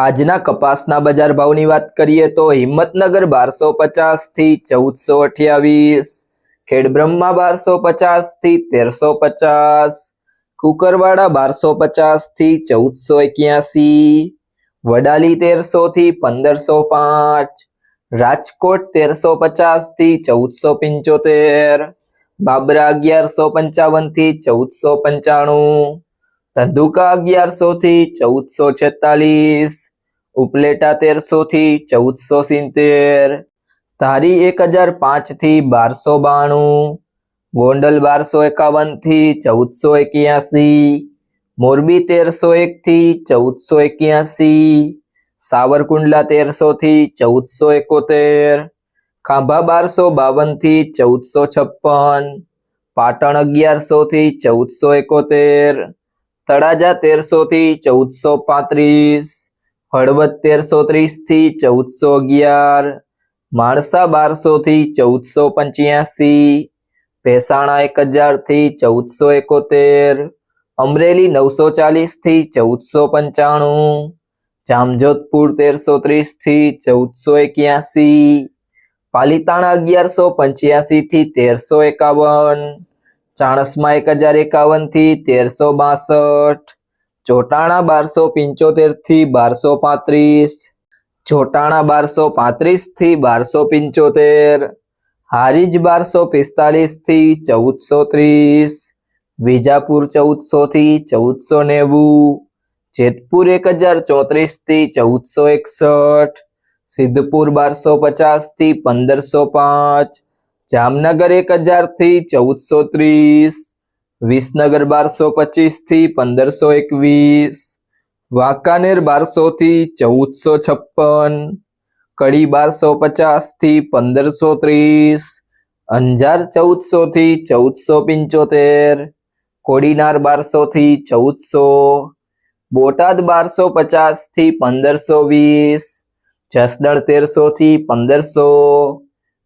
આજના કપાસના બજાર ભાવની વાત કરીએ તો હિંમતનગર બારસો થી ચૌદસો અઠ્યાવીસ ખેડબ્રહ્મા બારસો થી તેરસો પચાસ કુકરવાડા બારસો થી ચૌદસો એક્યાસી વડાલી થી પંદરસો પાંચ રાજકોટ તેરસો થી ચૌદસો પંચોતેર બાબરા અગિયારસો પંચાવન થી ચૌદસો પંચાણું धंधुका अगियार सौ छेतालीस उपलेटा तेर सौ थी एक गोडल बार सौ एकावन थी चौद सौ एक मोरबी तेर सौ एक थी चौद एक सावरकुंडला तेर सौ थी चौद सौ एकोतेर खांभा बार सौ बावन थी चौद सौ छप्पन पाटण अगियारो थी चौद सौ एकोतेर तड़ाजा तेरसो चौदह सौ पत्र हड़वद तेरसो तीस चौदह सौ अगर मणसा बार सौ चौदह सौ पंचासी भेसाणा एक हजार चौदह सौ एकोतेर अमरेली नौ सौ चालीस थी चौदह सौ पंचाणु जामजोधपुर तेरसो तीस चौदह सौ एक पालीता अगियारो पंचासी थी तेरसो एकावन चाणसमा 1051 થી 1362 ચોટાણા 1275 થી 1235 ચોટાણા 1235 થી 1275 હરીજ 1245 થી 1430 વિજાપુર 1400 થી 1490 જેતપુર 1034 થી 1461 સિદ્ધપુર 1250 થી 1505 जामनगर एक हजार चौदह सौ तीस विसनगर बार सौ पचीस पंदर सौ एक वाकानेर बार सौ चौदह सौ छप्पन कड़ी बार सौ पचास पंदर सौ तीस अंजार चौदह सौ चौदह सौ पिंचोतेर कोडीनार बार सौ चौदह सौ बोटाद बार सौ पचास पंदर सौ वीस जसदड़ तेरसो पंदर सौ